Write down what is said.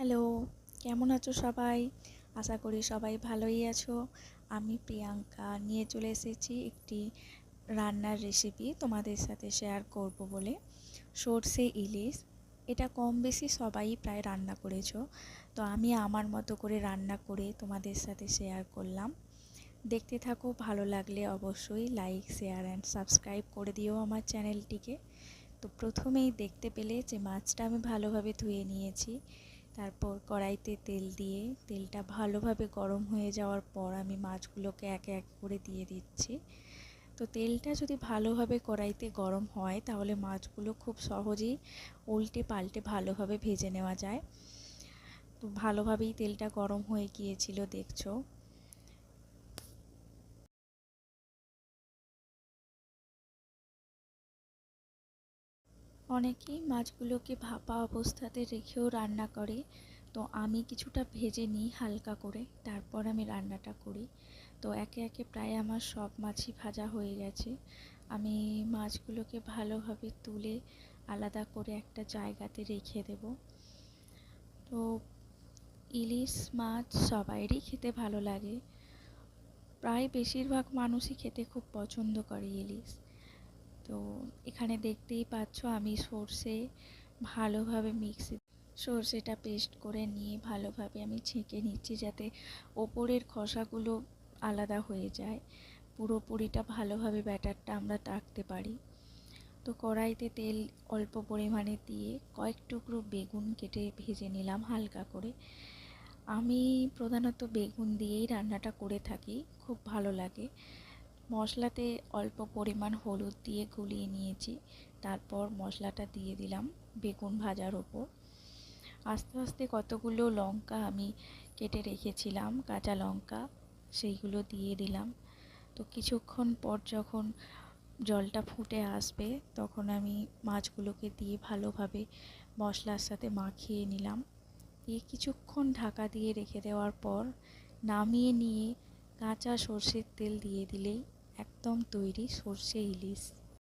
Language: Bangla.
হ্যালো, কেমন আছো সবাই? আশা করি সবাই ভালোই আছো। আমি প্রিয়াঙ্কা। নিয়ে চলে এসেছি একটি রান্নার রেসিপি তোমাদের সাথে শেয়ার করব বলে। সর্ষে ইলিশ, এটা কম বেশি সবাই প্রায় রান্না করেছ। তো আমি আমার মতো করে রান্না করে তোমাদের সাথে শেয়ার করলাম। দেখতে থাকো, ভালো লাগলে অবশ্যই লাইক শেয়ার অ্যান্ড সাবস্ক্রাইব করে দিও আমার চ্যানেলটিকে তো প্রথমেই দেখতে পেলে যে মাছটা আমি ভালোভাবে ধুয়ে নিয়েছি। তারপর কড়াইতে তেল দিয়ে, তেলটা ভালোভাবে গরম হয়ে যাওয়ার পর আমি মাছগুলোকে একে এক করে দিয়ে দিচ্ছি। তো তেলটা যদি ভালোভাবে কড়াইতে গরম হয়, তাহলে মাছগুলো খুব সহজেই উল্টে পাল্টে ভালোভাবে ভেজে নেওয়া যায়। তো ভালোভাবেই তেলটা গরম হয়ে গিয়েছিল, দেখছ। অনেকেই মাছগুলোকে ভাপা অবস্থাতে রেখেও রান্না করে। তো আমি কিছুটা ভেজে নিই হালকা করে, তারপর আমি রান্নাটা করি। তো একে একে প্রায় আমার সব মাছই ভাজা হয়ে গেছে। আমি মাছগুলোকে ভালোভাবে তুলে আলাদা করে একটা জায়গাতে রেখে দেব। তো ইলিশ মাছ সবাইরই খেতে ভালো লাগে। প্রায় বেশিরভাগ মানুষই খেতে খুব পছন্দ করে ইলিশ। তো এখানে দেখতেই পাচ্ছ আমি সর্ষে ভালোভাবে মিক্সি সর্ষেটা পেস্ট করে নিয়ে ভালোভাবে আমি ছেঁকে নিচ্ছি যাতে ওপরের খসাগুলো আলাদা হয়ে যায়। পুরোপুরিটা ভালোভাবে ব্যাটারটা আমরা রাখতে পারি। তো কড়াইতে তেল অল্প পরিমাণে দিয়ে কয়েক টুকরো বেগুন কেটে ভেজে নিলাম হালকা করে। আমি প্রধানত বেগুন দিয়েই রান্নাটা করে থাকি, খুব ভালো লাগে। মশলাতে অল্প পরিমাণ হলুদ দিয়ে গুলিয়ে নিয়েছি। তারপর মশলাটা দিয়ে দিলাম বেগুন ভাজার ওপর। আস্তে আস্তে কতগুলো লঙ্কা আমি কেটে রেখেছিলাম, কাঁচা লঙ্কা সেইগুলো দিয়ে দিলাম। তো কিছুক্ষণ পর যখন জলটা ফুটে আসবে তখন আমি মাছগুলোকে দিয়ে ভালোভাবে মশলার সাথে মাখিয়ে নিলাম। দিয়ে কিছুক্ষণ ঢাকা দিয়ে রেখে দেওয়ার পর নামিয়ে নিয়ে কাঁচা সর্ষের তেল দিয়ে দিলেই একদম তৈরি সর্ষে ইলিশ।